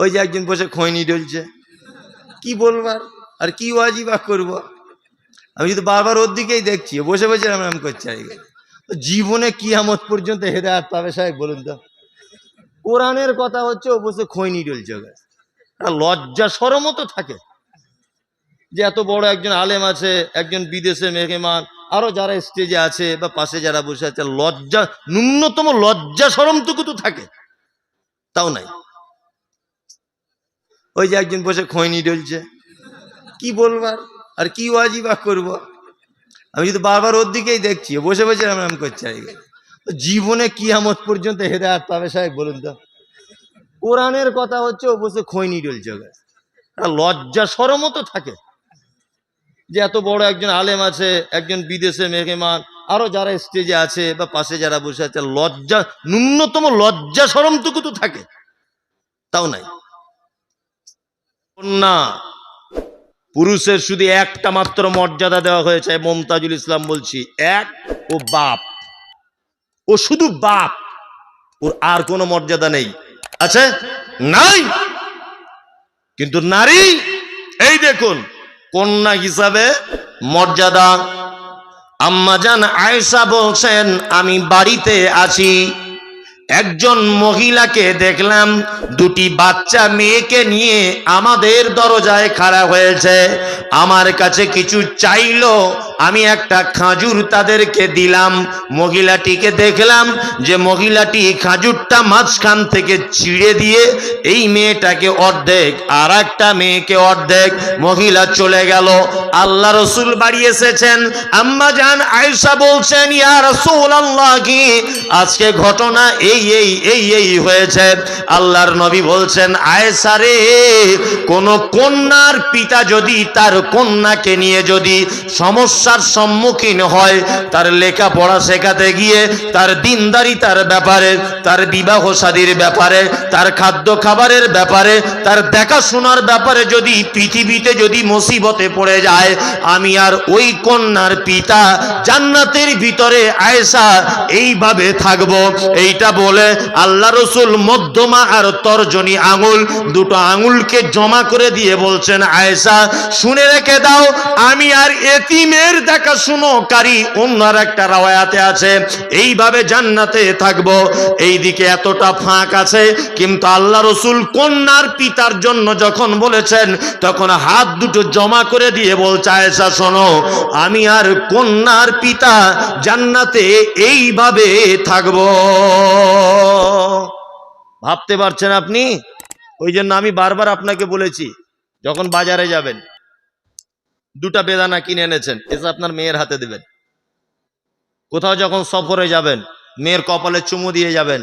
ওই যে একজন বসে খৈনি ডলছে কি বলবার আর? কি ওয়াজিবা করব? আমি যদি বারবার ওর দিকেই দেখছি বসে বসে এরম করছে জীবনে কিয়ামত পর্যন্ত হেদায়াত পাবে সাহেব, বলুন তো। কোরআনের কথা হচ্ছে ও বসে খৈনি ডলছে লজ্জা সরমও তো থাকে। যে এত বড় একজন আলেম আছে, একজন বিদেশে মেহমান, আরও যারা স্টেজে আছে বা পাশে যারা বসে আছে, লজ্জা, ন্যূনতম লজ্জা সরমটুকু তো থাকে। তাও নাই। ওই যে একজন বসে খৈনি ডলছে কি বলবার আর? কি ওয়াজিবা করব? আমি যদি বারবার ওর দিকেই দেখছি বসে বসে এরম করছে জীবনে কিয়ামত পর্যন্ত হেদায়াত পাবে সাহেব বলুন তো? কোরআনের কথা হচ্ছে ও বসে খৈনি ডলছে লজ্জা সরমও তো থাকে। যে এত বড় একজন আলেম আছে, একজন বিদেশে মেহমান আরও যারা স্টেজে আছে বা পাশে যারা বসে আছে, লজ্জা, ন্যূনতম লজ্জা সরমটুকু তো থাকে। তাও নাই। কন্যা পুরুষের শুধু একটা মাত্র মর্যাদা দেওয়া হয়েছে, মমতাজুল ইসলাম বলছি, এক ও বাপ। ও শুধু বাপ, ওর আর কোনো মর্যাদা নেই। আছে? নাই। কিন্তু নারী, এই দেখুন, কন্যা হিসাবে মর্যাদা। আম্মাজান আয়েশা বলছেন, আমি বাড়িতে আছি। একজন মহিলাকে দেখলাম, দুটি বাচ্চা মেয়েকে নিয়ে আমাদের দরজায় খাড়া হয়েছে। আমার কাছে কিছু চাইলো, আমি একটা খাজুর তাদেরকে দিলাম। মহিলাটিকে দেখলাম যে মহিলাটি খাজুরটা মাঝখান থেকে ছিঁড়ে দিয়ে এই মেয়েটাকে অর্ধেক, আর একটা মেয়েকে অর্ধেক মহিলা চলে গেল। আল্লাহ রসুল বাড়ি এসেছেন। আম্মা জান আয়সা বলছেন, ইয়া রসুল আল্লাহ কি আজকে ঘটনা এই এই এই এই এই হয়েছে। আল্লাহর নবী বলছেন, আয়েশা রে, কোন কন্যার পিতা যদি তার কন্যাকে নিয়ে যদি সমস্যার সম্মুখীন হয়, তার লেখাপড়া শেখাতে গিয়ে, তার দিনদারি তার ব্যাপারে, তার বিবাহ শাদীর ব্যাপারে, তার খাদ্য খাবারের ব্যাপারে, তার দেখাশোনার ব্যাপারে যদি পৃথিবীতে যদি মুসিবতে পড়ে যায়, আমি আর ওই কন্যার পিতা জান্নাতের ভিতরে আয়েশা এইভাবে থাকব। এইটা বলে আল্লাহ রসুল মধ্যমা আর তর্জনী আঙুল, দুটো আঙুলকে জমা করে দিয়ে বলছেন, আয়েশা, শুনে রেখে দাও, আমি আর এতিমের দেখাশুনোকারী অন্যার একটা রাওয়ায়াতে আছে। এইভাবে জান্নাতে থাকব। এইদিকে এতটা ফাঁক আছে, কিন্তু আল্লাহ রসুল কন্যার পিতার জন্য যখন বলেছেন, তখন হাত দুটো জমা করে দিয়ে বলছে, আয়েশা, শোনো, আমি আর কন্যার পিতা জান্নাতে এইভাবে থাকব। ভাবতে পারছেন আপনি? ওই জন্য আমি বারবার আপনাকে বলেছি, যখন বাজারে যাবেন, দুটা বেদানা কিনে এনেছেন, এসে আপনার মেয়ের হাতে দেবেন। কোথাও যখন সফরে যাবেন, মেয়ের কপালে চুমু দিয়ে যাবেন।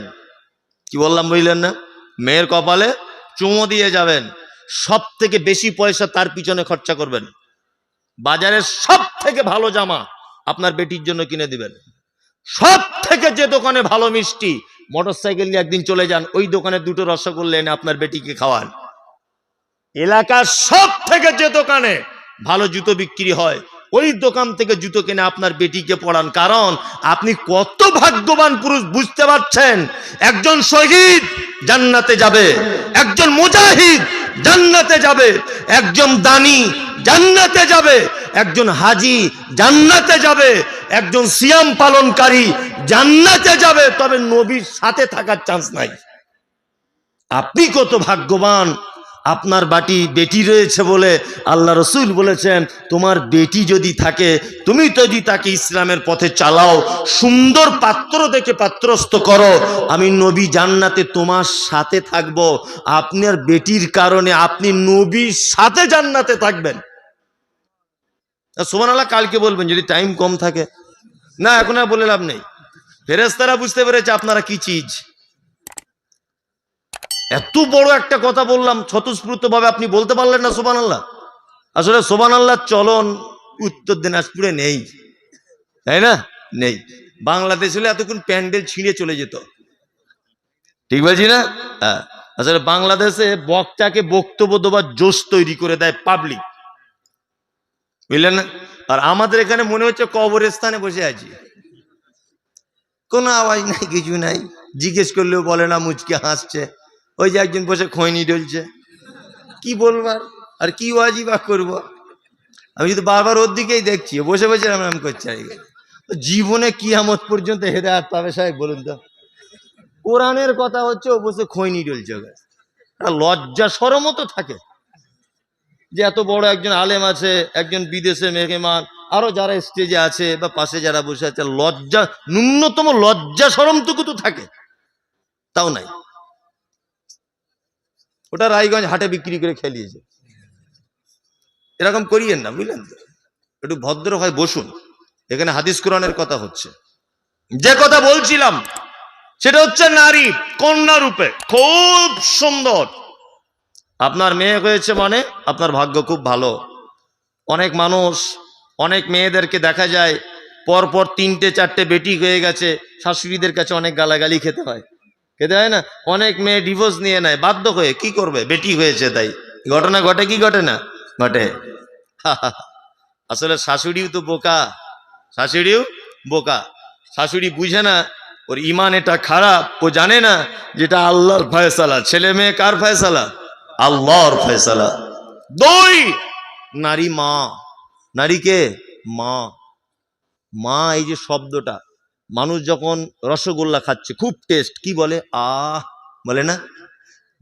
কি বললাম বুঝলেন না? মেয়ের কপালে চুমু দিয়ে যাবেন। সব থেকে বেশি পয়সা তার পিছনে খরচা করবেন। বাজারের সব থেকে ভালো জামা আপনার বেটির জন্য কিনে দিবেন। সব থেকে যে দোকানে ভালো মিষ্টি মোটরসাইকেল নিয়ে একদিন চলে যান, ওই দোকানে দুটো রসগোল্লা এনে আপনার বেটিকে খাওয়ান। এলাকার সব থেকে যে দোকানে ভালো জুতো বিক্রি হয়, ওই দোকান থেকে জুতো কিনে আপনার বেটিকে পড়ান। কারণ আপনি কত ভাগ্যবান পুরুষ বুঝতে পারছেন, একজন শহীদ জান্নাতে যাবে, একজন মুজাহিদ জান্নাতে যাবে, একজন দানি জান্নাতে যাবে, একজন হাজি জান্নাতে যাবে একজন সিয়াম পালনকারী জান্নাতে যাবে, তবে নবীর সাথে থাকার চান্স নাই। আপনি কত ভাগ্যবান, আপনার বাটি বেটি রয়েছে বলে আল্লাহ রসুল বলেছেন, তোমার বেটি যদি থাকে, তুমি যদি তাকে ইসলামের পথে চালাও, সুন্দর পাত্র দেখে পাত্রস্থ করো, আমি নবী জান্নাতে তোমার সাথে থাকব। আপনার বেটির কারণে আপনি নবীর সাথে জান্নাতে থাকবেন। সোমান আল্লাহ কালকে বলবেন যদি টাইম কম থাকে। না, এখন আর বলে লাভ নেই। ফেরেস্তারা বুঝতে পেরেছে আপনারা কি চিজ। এত বড় একটা কথা বললাম স্বতঃস্ফূর্ত ভাবে আপনি বলতে পারলেন না সোবান আল্লাহ আসলে সোবান আল্লাহ চলন উত্তর দিনাজপুরে নেই। তাই না? নেই। বাংলাদেশ হলে এতক্ষণ প্যান্ডেল ছিঁড়ে চলে যেত। ঠিক বলছি না? হ্যাঁ। আসলে বাংলাদেশে বক্তাকে বক্তব্য দেবার জোশ তৈরি করে দেয় পাবলিক বুঝলেন না? আর আমাদের এখানে মনে হচ্ছে কবরস্থানে বসে আছি। কোনো আওয়াজ নাই, কিছু নাই। জিজ্ঞেস করলেও বলে না, মুচকে হাসছে। ওই যে একজন বসে খৈনি ডলছে কি বলবার আর? কি ওয়াজিবা করব? আমি যদি বারবার ওর দিকেই দেখছি বসে বসে এরম করছে আর কি। তো জীবনে কিয়ামত পর্যন্ত হেদায়াত পাবে সাহেব, বলুন তো। কোরআনের কথা হচ্ছে, ও বসে খৈনি ডলছে লজ্জা সরমও তো থাকে। যে এত বড় একজন আলেম আছে, একজন বিদেশে মেহমান, আরও যারা স্টেজে আছে বা পাশে যারা বসে আছে, লজ্জা, ন্যূনতম লজ্জা সরমটুকু তো থাকে। তাও নাই। ওটা রায়গঞ্জ হাটে বিক্রি করে খেলিয়েছে। এরকম করিয়েন না, বুঝলেন তো? একটু ভদ্র হয়, বসুন। এখানে হাদিস কোরআনের কথা হচ্ছে। যে কথা বলছিলাম, সেটা হচ্ছে নারী, কন্যা রূপে। খুব সুন্দর। আপনার মেয়ে হয়েছে মানে আপনার ভাগ্য খুব ভালো। অনেক মানুষ, অনেক মেয়েদেরকে দেখা যায়, পরপর তিনটে, চারটে বেটি হয়ে গেছে, শাশুড়িদের কাছে অনেক গালাগালি খেতে হয়। খেতে হয় না? অনেক মেয়ে ডিভোর্স নিয়ে নেয়, বাধ্য হয়ে। কি করবে? বেটি হয়েছে তাই। ঘটনা ঘটে কি ঘটে না? ঘটে। আসলে শাশুড়িও তো বোকা। শাশুড়িও বোকা। শাশুড়ি বুঝে না, ওর ইমান এটা খারাপ। ও জানে না যেটা আল্লাহর ফয়সালা। ছেলে মেয়ে কার ফয়সালা? আল্লাহর ফয়সালা। দুই, নারী মা। নারীকে মা। মা এই যে শব্দটা, মানুষ যখন রসগোল্লা খাচ্ছে, খুব টেস্ট কি বলে? আহ, বলে না?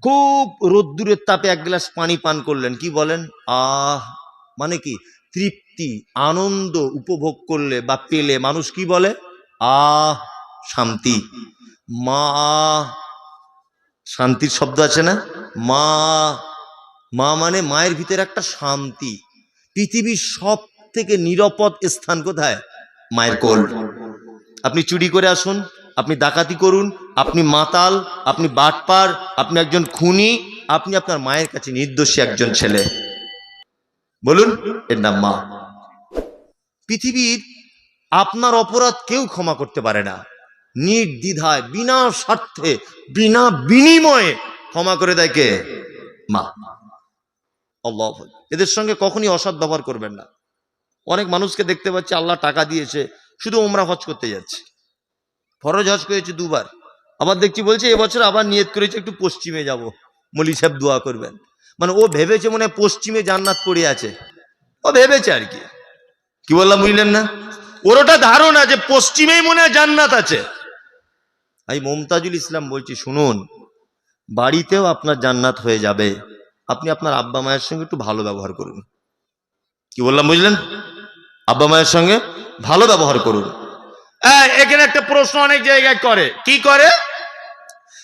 খুব রোদ্দুরের তাপে এক গ্লাস পানি পান করলেন, কি বলেন? আহ মানে কি? তৃপ্তি, আনন্দ উপভোগ করলে বা পেলে মানুষ কি বলে? আহ, শান্তি। মা শান্তির শব্দ আছে না? মা মা মানে মায়ের ভিতরে একটা শান্তি। পৃথিবীর সব থেকে নিরাপদ স্থান কোথায়? মায়ের কোল। আপনি চুরি করে আসুন, আপনি ডাকাতি করুন, আপনি মাতাল, আপনি বাটপার, আপনি একজন খুনি, আপনি আপনার মায়ের কাছে নির্দোষী একজন ছেলে। বলুন, এর নাম মা। পৃথিবীর আপনার অপরাধ কেউ ক্ষমা করতে পারে না। নির্দ্বিধায়, বিনা স্বার্থে, বিনা বিনিময়ে ক্ষমা করে দেয় কে? মা। আল্লাহ এদের সঙ্গে কখনই অসৎ ব্যবহার করবেন না। অনেক মানুষকে দেখতে পাচ্ছি আল্লাহ টাকা দিয়েছে, শুধু ওমরা হজ করতে যাচ্ছে। ফরজ হজ করেছে দুবার। আবার দেখছি বলছে এবছর আবার নিয়ত করেছে, একটু পশ্চিমে যাব। মলি সাহেব দোয়া করবেন। মানে ও ভেবেছে মনে পশ্চিমে জান্নাত পড়ে আছে। ও ভেবেছে আর কি। কি বললাম বুঝলেন না? ওর ওটা ধারণা যে পশ্চিমেই মনে জান্নাত আছে। আমি মমতাজুল ইসলাম বলছি, শুনুন, বাড়িতেও আপনার জান্নাত হয়ে যাবে। আপনি আপনার আব্বা মায়ের সঙ্গে একটু ভালো ব্যবহার করুন। কি বললাম, বুঝলেন? আব্বা মায়ের সঙ্গে ভালো ব্যবহার করুন। এখানে একটা প্রশ্ন অনেক জায়গায় করে। কি করে?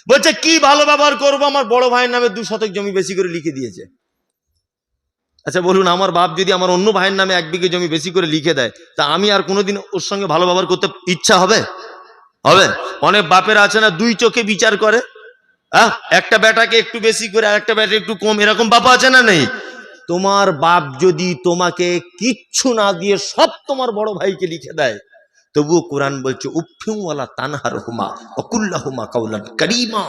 বলছে, কি ভালো ব্যবহার করব? আমার বড় ভাইয়ের নামে দু শতক জমি বেশি করে লিখে দিয়েছে। আচ্ছা বলুন, আমার বাপ যদি আমার অন্য ভাইয়ের নামে এক বিঘে জমি বেশি করে লিখে দেয়, তা আমি আর কোনোদিন ওর সঙ্গে ভালো ব্যবহার করতে ইচ্ছা হবে? হবে? অনেক বাপের আছে না, দুই চোখে বিচার করে। একটা বেটাকে একটু বেশি করে, আর একটা বেটা একটু কম। এরকম বাপ আছে না নেই? তোমার বাপ যদি তোমাকে কিচ্ছু না দিয়ে সব তোমার বড় ভাইকে লিখে দেয়, তবুও কোরআন বলছে, উফিউওয়ালা তানহার হুমা অকুল্লা হুমা কাউলান করিমা।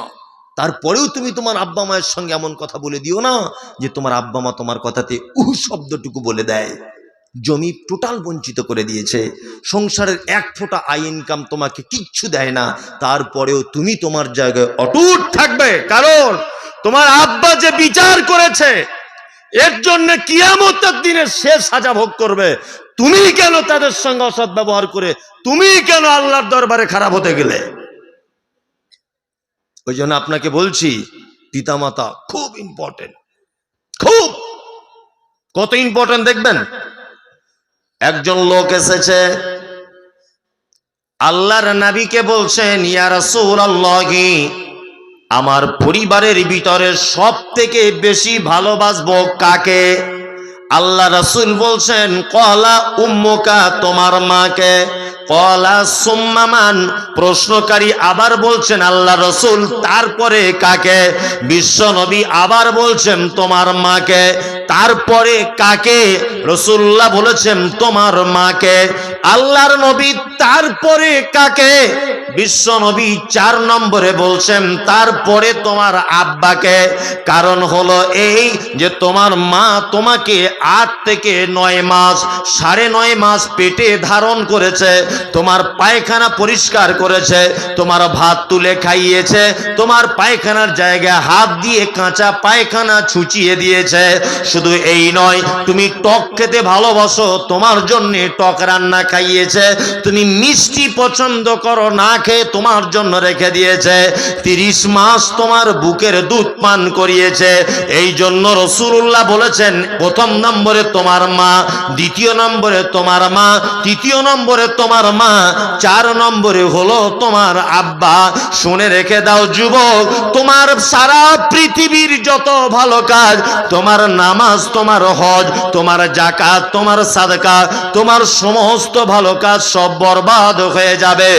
তারপরেও তুমি তোমার আব্বা মায়ের সঙ্গে এমন কথা বলে দিও না, যে তোমার আব্বা মা তোমার কথাতে উহ শব্দটুকু বলে দেয়। জমি টোটাল বঞ্চিত করে দিয়েছে। সংসারের এক ফোঁটা আই ইনকাম তোমাকে কিচ্ছু দেয় না। তারপরেও তুমি তোমার জায়গায় অটুট থাকবে। কারণ তোমার আব্বা যে বিচার করেছে, এর জন্য কিয়ামতের দিনে সে সাজা ভোগ করবে। তুমি কেন তাদের সঙ্গে অসৎ ব্যবহার করে, তুমি কেন আল্লাহর দরবারে খারাপ হতে গেলে? ওই জন্য আপনাকে বলছি, পিতামাতা খুব ইম্পর্টেন্ট খুব। কত ইম্পর্টেন্ট দেখবেন? একজন লোক এসেছে, আল্লাহর নাবিকে বলছেন, ইয়া রাসূলুল্লাহি, আমার পরিবারের ভিতরে সব থেকে বেশি ভালোবাসবো কাকে? আল্লাহ রাসূল বলছেন, কলা উম্মুকা, তোমার মাকে। কলা সুম্মামান, প্রশ্নকারী আবার বলছেন, আল্লাহ রসুল তারপরে কাকে? বিশ্ব নবী আবার বলছেন, তোমার মাকে। তারপরে কাকে? রসুল্লাহ বলেছেন, তোমার মাকে। আল্লাহর নবী তারপরে কাকে? বিশ্ব নবী চার নম্বরে বলছেন, তারপরে তোমার আব্বাকে। কারণ হলো এই যে তোমার মা তোমাকে আট থেকে নয় মাস, সাড়ে নয় মাস পেটে ধারণ করেছে, তোমার পায়খানা পরিষ্কার করেছে, তোমার ভাত তুলে খাইয়েছে, তোমার পায়খানার জায়গায় হাত দিয়ে কাঁচা পায়খানা ছুচিয়ে দিয়েছে শুধু এই নয়, তুমি টক খেতে ভালোবাসো, তোমার জন্য টক রান্না খাইয়েছে, তুমি মিষ্টি পছন্দ করো, না খেয়ে তোমার জন্য রেখে দিয়েছে, তিরিশ মাস তোমার বুকের দুধ পান করিয়েছে, এই জন্য রসুল্লাহ বলেছেন, প্রথম নম্বরে তোমার মা, দ্বিতীয় নম্বরে তোমার মা, তৃতীয় নম্বরে তোমার মা, চার নম্বরে হলো তোমার আব্বা। শুনে রেখে দাও যুবক, তোমার সারা পৃথিবীর যত ভালো কাজ, তোমার নামাজ তোমার হজ, তোমার জাকাত তোমার সাদকা, তোমার সমস্ত ভালো কাজ সব বরবাদ হয়ে যাবে।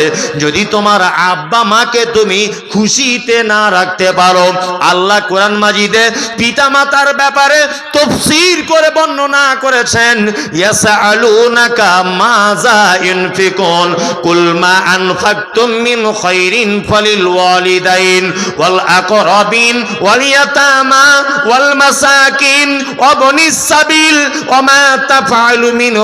যদি তোমার আব্বা মাকে তুমি খুশিতে না রাখতে পারো, আল্লাহ কোরআন মাজিদে পিতা মাতার ব্যাপারে তফসির করে বর্ণনা করেছেন, ইয়াসআলুনাকা ওয়ালিদাইন, ওয়াল আকরাবিন, ওয়াল ইয়াতামা, ওয়াল মাসাকিন ওয়া বনিস সাবিল ওয়া মা তাফআলু মিন